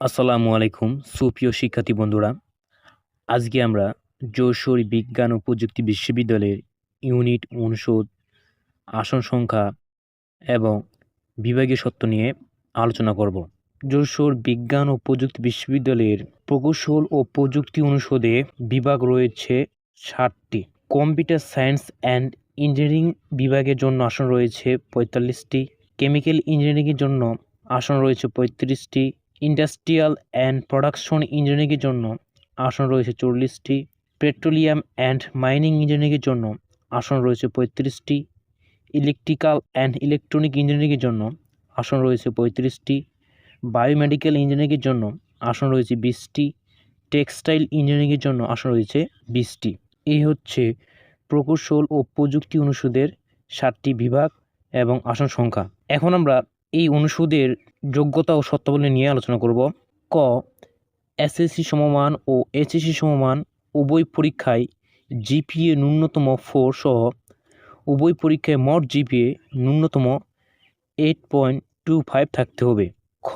আসসালামু আলাইকুম, সুপ্রিয় শিক্ষার্থী বন্ধুরা। আজকে আমরা যশোর বিজ্ঞান ও প্রযুক্তি বিশ্ববিদ্যালয়ের ইউনিট অনুষদ, আসন সংখ্যা এবং বিভাগীয় সত্য নিয়ে আলোচনা করব। যশোর বিজ্ঞান ও প্রযুক্তি বিশ্ববিদ্যালয়ের প্রকৌশল ও প্রযুক্তি অনুষদে বিভাগ রয়েছে ষাটটি কম্পিউটার সায়েন্স অ্যান্ড ইঞ্জিনিয়ারিং বিভাগের জন্য আসন রয়েছে পঁয়তাল্লিশটি। কেমিক্যাল ইঞ্জিনিয়ারিংয়ের জন্য আসন রয়েছে পঁয়ত্রিশটি। ইন্ডাস্ট্রিয়াল অ্যান্ড প্রোডাকশন ইঞ্জিনিয়ারিংয়ের জন্য আসন রয়েছে চল্লিশটি। পেট্রোলিয়াম অ্যান্ড মাইনিং ইঞ্জিনিয়ারিংয়ের জন্য আসন রয়েছে পঁয়ত্রিশটি। ইলেকট্রিক্যাল অ্যান্ড ইলেকট্রনিক ইঞ্জিনিয়ারিংয়ের জন্য আসন রয়েছে পঁয়ত্রিশটি। বায়োমেডিক্যাল ইঞ্জিনিয়ারিংয়ের জন্য আসন রয়েছে বিশটি। টেক্সটাইল ইঞ্জিনিয়ারিংয়ের জন্য আসন রয়েছে বিশটি। এই হচ্ছে প্রকৌশল ও প্রযুক্তি অনুষদের সাতটি বিভাগ এবং আসন সংখ্যা। এখন আমরা এই অনুষদের যোগ্যতা ও শর্তাবলী নিয়ে আলোচনা করব। ক এসএসসি সমমান ও এইচএসসি সমমান উভয় পরীক্ষায় জিপিএ ন্যূনতম ফোর সহ উভয় পরীক্ষায় মোট জিপিএ ন্যূনতম এইট পয়েন্ট টু ফাইভ থাকতে হবে। খ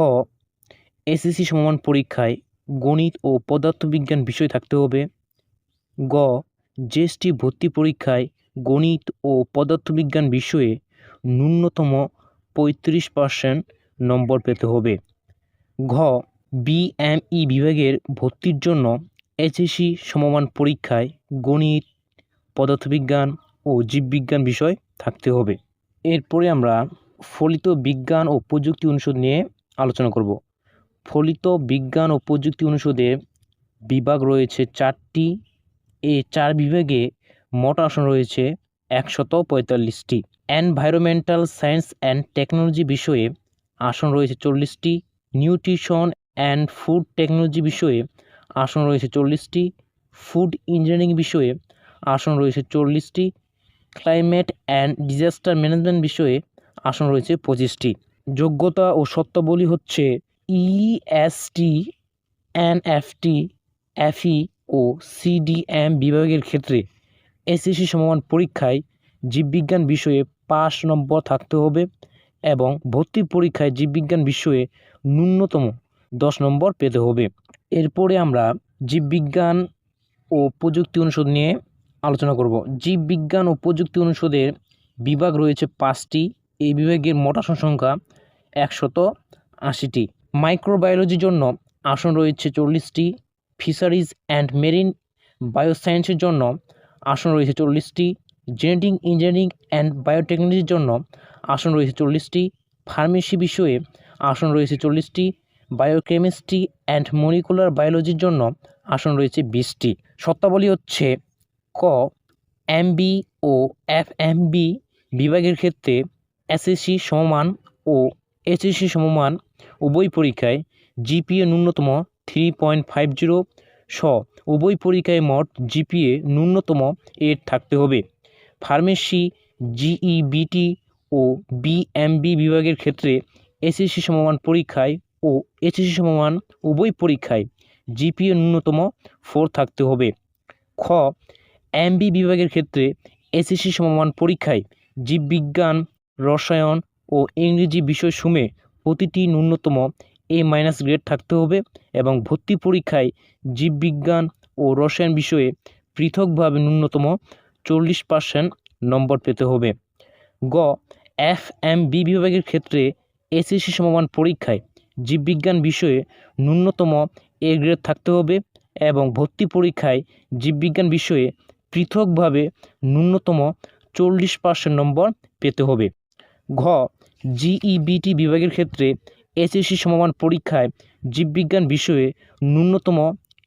এসএসসি সমমান পরীক্ষায় গণিত ও পদার্থবিজ্ঞান বিষয় থাকতে হবে। গ জিএসটি ভর্তি পরীক্ষায় গণিত ও পদার্থবিজ্ঞান বিষয়ে ন্যূনতম পঁয়ত্রিশ পার্সেন্ট নম্বর পেতে হবে। ঘ বিএমই বিভাগের ভর্তির জন্য এইচএসসি সমমান পরীক্ষায় গণিত, পদার্থবিজ্ঞান ও জীববিজ্ঞান বিষয় থাকতে হবে। এরপরে আমরা ফলিত বিজ্ঞান ও প্রযুক্তি অনুষদ নিয়ে আলোচনা করব। ফলিত বিজ্ঞান ও প্রযুক্তি অনুষদে বিভাগ রয়েছে চারটি। এই চার বিভাগে মোট আসন রয়েছে একশত পঁয়তাল্লিশটি। এনভায়রনমেন্টাল সায়েন্স অ্যান্ড টেকনোলজি বিষয়ে আসন রয়েছে চল্লিশটি। নিউট্রিশন অ্যান্ড ফুড টেকনোলজি বিষয়ে আসন রয়েছে চল্লিশটি। ফুড ইঞ্জিনিয়ারিং বিষয়ে আসন রয়েছে চল্লিশটি। ক্লাইমেট অ্যান্ড ডিজাস্টার ম্যানেজমেন্ট বিষয়ে আসন রয়েছে পঁচিশটি। যোগ্যতা ও সত্তাবলী হচ্ছে E ইএসটি এনএফটি এফই ও সিডিএম বিভাগের ক্ষেত্রে এসএসসি সমমান পরীক্ষায় জীববিজ্ঞান বিষয়ে পাস নম্বর থাকতে হবে। এবং ভর্তি পরীক্ষায় জীববিজ্ঞান বিষয়ে ন্যূনতম দশ নম্বর পেতে হবে। এরপরে আমরা জীববিজ্ঞান ও প্রযুক্তি অনুষদ নিয়ে আলোচনা করব। জীববিজ্ঞান ও প্রযুক্তি অনুষদের বিভাগ রয়েছে পাঁচটি। এই বিভাগের মোট আসন সংখ্যা একশত আশিটি। মাইক্রোবায়োলজির জন্য আসন রয়েছে চল্লিশটি। ফিশারিজ অ্যান্ড মেরিন বায়োসায়েন্সের জন্য আসন রয়েছে চল্লিশটি। জেনেটিক ইঞ্জিনিয়ারিং অ্যান্ড বায়োটেকনোলজির জন্য আসন রয়েছে চল্লিশটি। ফার্মেসি বিষয়ে আসন রয়েছে চল্লিশটি। বায়োকেমিস্ট্রি অ্যান্ড মলিকুলার বায়োলজির জন্য আসন রয়েছে বিশটি। শর্তাবলী হচ্ছে ক এমবি ও এফ এমবি বিভাগের ক্ষেত্রে এসএসসি সমমান ও এইচএসসি সমমান উভয় পরীক্ষায় জিপিএ ন্যূনতম থ্রি পয়েন্ট ফাইভ জিরো স, উভয় পরীক্ষায় মোট জিপিএ ন্যূনতম এইট থাকতে হবে। ফার্মেসি জিইবিটি ও বিএমবি বিভাগের ক্ষেত্রে এসএসসি সমমান পরীক্ষায় ও এইচএসসি সমমান উভয় পরীক্ষায় জিপিএ ন্যূনতম ফোর থাকতে হবে। খ এমবি বিভাগের ক্ষেত্রে এসএসসি সমমান পরীক্ষায় জীববিজ্ঞান, রসায়ন ও ইংরেজি বিষয়সমূহে প্রতিটি ন্যূনতম এ মাইনাস গ্রেড থাকতে হবে এবং ভর্তি পরীক্ষায় জীববিজ্ঞান ও রসায়ন বিষয়ে পৃথকভাবে ন্যূনতম চল্লিশ পার্সেন্ট নম্বর পেতে হবে। গ এফ এম বি বিভাগের ক্ষেত্রে এসএসসি সমমান পরীক্ষায় জীববিজ্ঞান বিষয়ে ন্যূনতম এ গ্রেড থাকতে হবে এবং ভর্তি পরীক্ষায় জীববিজ্ঞান বিষয়ে পৃথকভাবে ন্যূনতম চল্লিশ পার্সেন্ট নম্বর পেতে হবে। ঘ, জিইবিটি বিভাগের ক্ষেত্রে এসএসসি সমমান পরীক্ষায় জীববিজ্ঞান বিষয়ে ন্যূনতম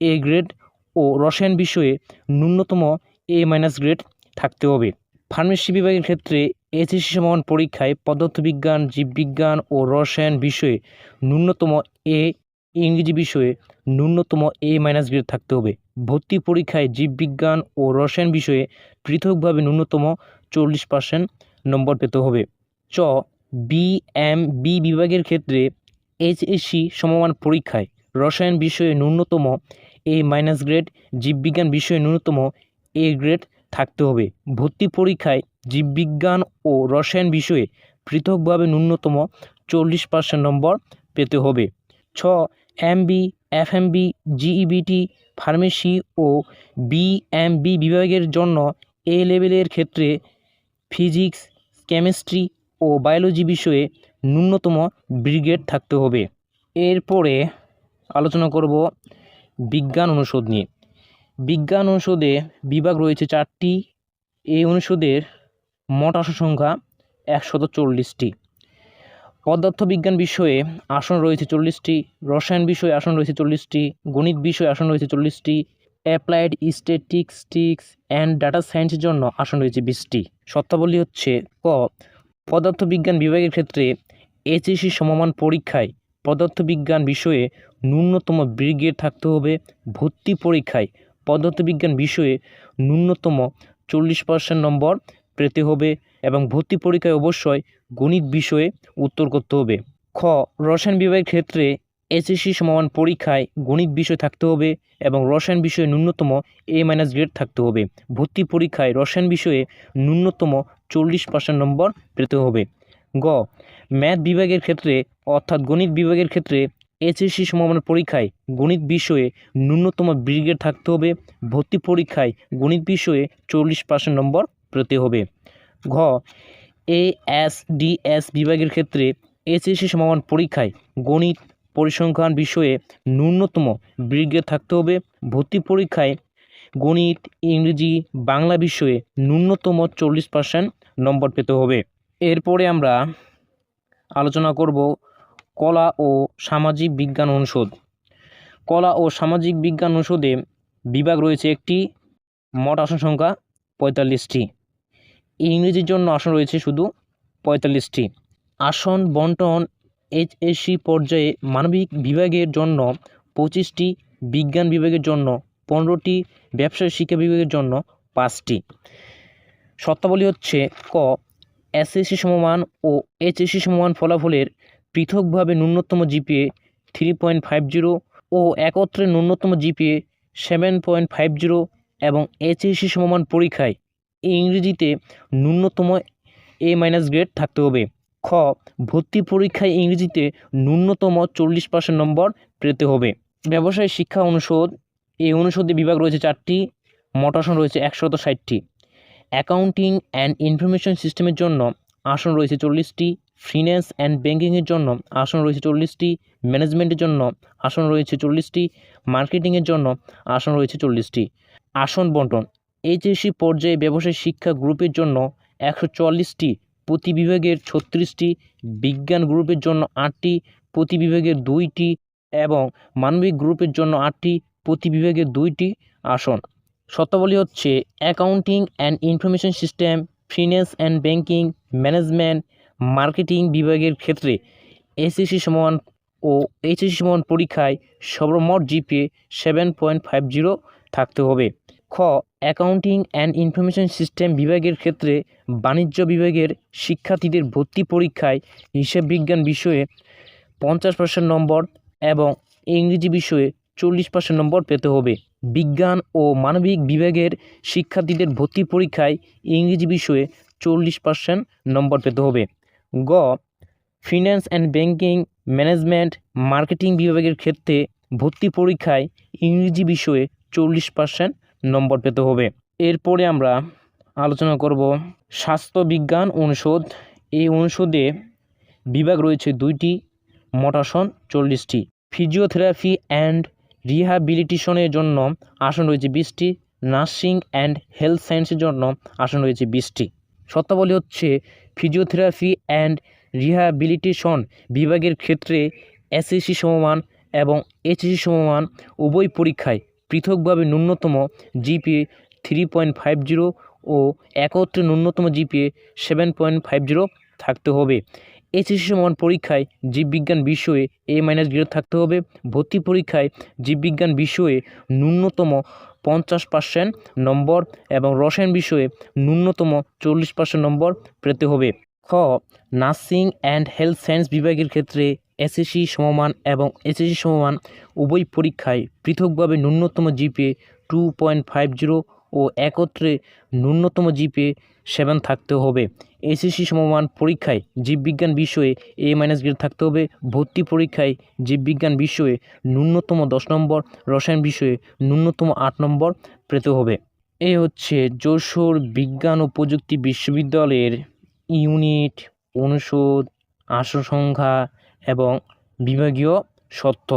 এ গ্রেড ও রসায়ন বিষয়ে ন্যূনতম এ মাইনাস গ্রেড থাকতে হবে। ফার্মেসি বিভাগের ক্ষেত্রে এসএসসি সমমান পরীক্ষায় পদার্থবিজ্ঞান, জীববিজ্ঞান ও রসায়ন বিষয়ে ন্যূনতম এ, ইংরেজি বিষয়ে ন্যূনতম এ মাইনাস গ্রেড থাকতে হবে। ভর্তি পরীক্ষায় জীববিজ্ঞান ও রসায়ন বিষয়ে পৃথকভাবে ন্যূনতম চল্লিশ পার্সেন্ট নম্বর পেতে হবে। চ বি এম বি বিভাগের ক্ষেত্রে এইচএসসি সমমান পরীক্ষায় রসায়ন বিষয়ে ন্যূনতম এ মাইনাস গ্রেড জীববিজ্ঞান বিষয়ে ন্যূনতম এ গ্রেড থাকতে হবে। ভর্তি পরীক্ষায় জীববিজ্ঞান ও রসায়ন বিষয়ে পৃথকভাবে ন্যূনতম চল্লিশ পার্সেন্ট নম্বর পেতে হবে। ছ এমবি এফএমবি জিইবিটি ফার্মেসি ও বিএমবি বিভাগের জন্য এ লেভেলের ক্ষেত্রে ফিজিক্স কেমিস্ট্রি ও বায়োলজি বিষয়ে ন্যূনতম ব্রিগেড থাকতে হবে। এরপরে আলোচনা করব বিজ্ঞান অনুষদ নিয়ে। বিজ্ঞান অনুষদে বিভাগ রয়েছে চারটি। এই অনুষদের মোট আসন সংখ্যা একশত চল্লিশটি। পদার্থবিজ্ঞান বিষয়ে আসন রয়েছে চল্লিশটি, রসায়ন বিষয়ে আসন রয়েছে চল্লিশটি, গণিত বিষয়ে আসন রয়েছে চল্লিশটি, অ্যাপ্লাইড স্ট্যাটিস্টিক্স অ্যান্ড ডাটা সায়েন্সের জন্য আসন রয়েছে বিশটি। শর্তাবলী হচ্ছে ক, পদার্থবিজ্ঞান বিভাগের ক্ষেত্রে এইচএসসি সমমান পরীক্ষায় পদার্থবিজ্ঞান বিষয়ে ন্যূনতম ব্রিগেড থাকতে হবে, ভর্তি পরীক্ষায় পদার্থবিজ্ঞান বিষয়ে ন্যূনতম চল্লিশ পার্সেন্ট নম্বর পেতে হবে এবং ভর্তি পরীক্ষায় অবশ্যই গণিত বিষয়ে উত্তর করতে হবে। খ, রসায়ন বিভাগের ক্ষেত্রে এসএসসি সমান পরীক্ষায় গণিত বিষয় থাকতে হবে এবং রসায়ন বিষয়ে ন্যূনতম এ মাইনাস গ্রেড থাকতে হবে। ভর্তি পরীক্ষায় রসায়ন বিষয়ে ন্যূনতম চল্লিশ পার্সেন্ট নম্বর পেতে হবে। গ, ম্যাথ বিভাগের ক্ষেত্রে অর্থাৎ গণিত বিভাগের ক্ষেত্রে এইচএসসি সমমান পরীক্ষায় গণিত বিষয়ে ন্যূনতম ব্রিগেড থাকতে হবে। ভর্তি পরীক্ষায় গণিত বিষয়ে চল্লিশ পার্সেন্ট নম্বর পেতে হবে। ঘ, এ, এস, ডি, এস বিভাগের ক্ষেত্রে এইচএসসি সমান পরীক্ষায় গণিত পরিসংখ্যান বিষয়ে ন্যূনতম ব্রিগেড থাকতে হবে। ভর্তি পরীক্ষায় গণিত, ইংরেজি, বাংলা বিষয়ে ন্যূনতম চল্লিশ পার্সেন্ট নম্বর পেতে হবে। এরপরে আমরা আলোচনা করব কলা ও সামাজিক বিজ্ঞান অনুষদ। কলা ও সামাজিক বিজ্ঞান অনুষদে বিভাগ রয়েছে একটি, মোট আসন সংখ্যা পঁয়তাল্লিশটি। ইংরেজির জন্য আসন রয়েছে শুধু পঁয়তাল্লিশটি। আসন বন্টন এইচ এইচএসসি পর্যায়ে মানবিক বিভাগের জন্য পঁচিশটি, বিজ্ঞান বিভাগের জন্য পনেরোটি, ব্যবসায় শিক্ষা বিভাগের জন্য পাঁচটি। শর্তাবলী হচ্ছে ক এস এসএসসি সমমান ও এইচ এইচএসসি সমমান ফলাফলের পৃথকভাবে ন্যূনতম GPA three point five zero ও একত্রে ন্যূনতম GPA seven point five zero এবং এইচএসসি সমমান পরীক্ষায় ইংরেজিতে ন্যূনতম এ মাইনাস গ্রেড থাকতে হবে। খ, ভর্তি পরীক্ষায় ইংরেজিতে ন্যূনতম চল্লিশ পার্সেন্ট নম্বর পেতে হবে। ব্যবসায় শিক্ষা অনুষদ, এই অনুষদে বিভাগ রয়েছে চারটি, মোট আসন রয়েছে একশত ষাটটি। অ্যাকাউন্টিং অ্যান্ড ইনফরমেশন সিস্টেমের জন্য আসন রয়েছে চল্লিশটি ফিন্যান্স অ্যান্ড ব্যাঙ্কিংয়ের জন্য আসন রয়েছে চল্লিশটি ম্যানেজমেন্টের জন্য আসন রয়েছে চল্লিশটি মার্কেটিংয়ের জন্য আসন রয়েছে চল্লিশটি। আসন বন্টন এইচএসসি পর্যায়ে ব্যবসায় শিক্ষা গ্রুপের জন্য একশো চুয়াল্লিশটি প্রতি বিভাগের ছত্রিশটি, বিজ্ঞান গ্রুপের জন্য আটটি, প্রতি বিভাগের দুইটি এবং মানবিক গ্রুপের জন্য আটটি, প্রতি বিভাগের দুইটি আসন। শর্তাবলী হচ্ছে accounting and information system, finance and banking management, marketing বিভাগের ক্ষেত্রে এসএসসি সমান ও এইচএসসি সমান পরীক্ষায় সর্বমোট GPA seven point five zero থাকতে হবে। খ অ্যাকাউন্টিং অ্যান্ড ইনফরমেশন সিস্টেম বিভাগের ক্ষেত্রে বাণিজ্য বিভাগের শিক্ষার্থীদের ভর্তি পরীক্ষায় হিসাব বিজ্ঞান বিষয়ে পঞ্চাশ পার্সেন্ট নম্বর এবং ইংরেজি বিষয়ে চল্লিশ পার্সেন্ট নম্বর পেতে হবে। বিজ্ঞান ও মানবিক বিভাগের শিক্ষার্থীদের ভর্তি পরীক্ষায় ইংরেজি বিষয়ে চল্লিশ পার্সেন্ট নম্বর পেতে হবে। গ finance and banking management marketing বিভাগের ক্ষেত্রে ভর্তি পরীক্ষায় ইংরেজি বিষয়ে চল্লিশ পার্সেন্ট নম্বর পেতে হবে। এরপরে আমরা আলোচনা করব স্বাস্থ্য বিজ্ঞান অনুষদ। এই অনুষদে বিভাগ রয়েছে দুইটি মোট আসন চল্লিশটি। ফিজিওথেরাপি অ্যান্ড রিহ্যাবিলিটেশনের জন্য আসন রয়েছে বিশটি, নার্সিং অ্যান্ড হেলথ সায়েন্সের জন্য আসন রয়েছে বিশটি। শর্তাবলী হচ্ছে ফিজিওথেরাপি অ্যান্ড রিহ্যাবিলিটেশন বিভাগের ক্ষেত্রে এসএসসি সমমান এবং এইচএসসি সমমান উভয় পরীক্ষায় পৃথকভাবে ন্যূনতম GPA three point five zero ও একত্রে ন্যূনতম GPA seven point five zero থাকতে হবে। এইচএসসি সমান পরীক্ষায় জীববিজ্ঞান বিষয়ে এ মাইনাস গ্রেড থাকতে হবে। ভর্তি পরীক্ষায় জীববিজ্ঞান বিষয়ে ন্যূনতম পঞ্চাশ পার্সেন্ট নম্বর এবং রসায়ন বিষয়ে ন্যূনতম চল্লিশ পার্সেন্ট নম্বর পেতে হবে। খ, নার্সিং অ্যান্ড হেলথ সায়েন্স বিভাগের ক্ষেত্রে এসএসসি সমমান এবং এসএসসি সমমান উভয় পরীক্ষায় পৃথকভাবে ন্যূনতম GPA two point five zero ও একত্রে ন্যূনতম জিপিএ সেভেন থাকতে হবে। এসএসসি সমমান পরীক্ষায় জীববিজ্ঞান বিষয়ে এ মাইনাস গ্রেড থাকতে হবে। ভর্তি পরীক্ষায় জীববিজ্ঞান বিষয়ে ন্যূনতম দশ নম্বর, রসায়ন বিষয়ে ন্যূনতম আট নম্বর পেতে হবে। এ হচ্ছে যশোর বিজ্ঞান ও প্রযুক্তি বিশ্ববিদ্যালয়ের ইউনিট অনুষদ আসন সংখ্যা এবং বিভাগীয় সত্য।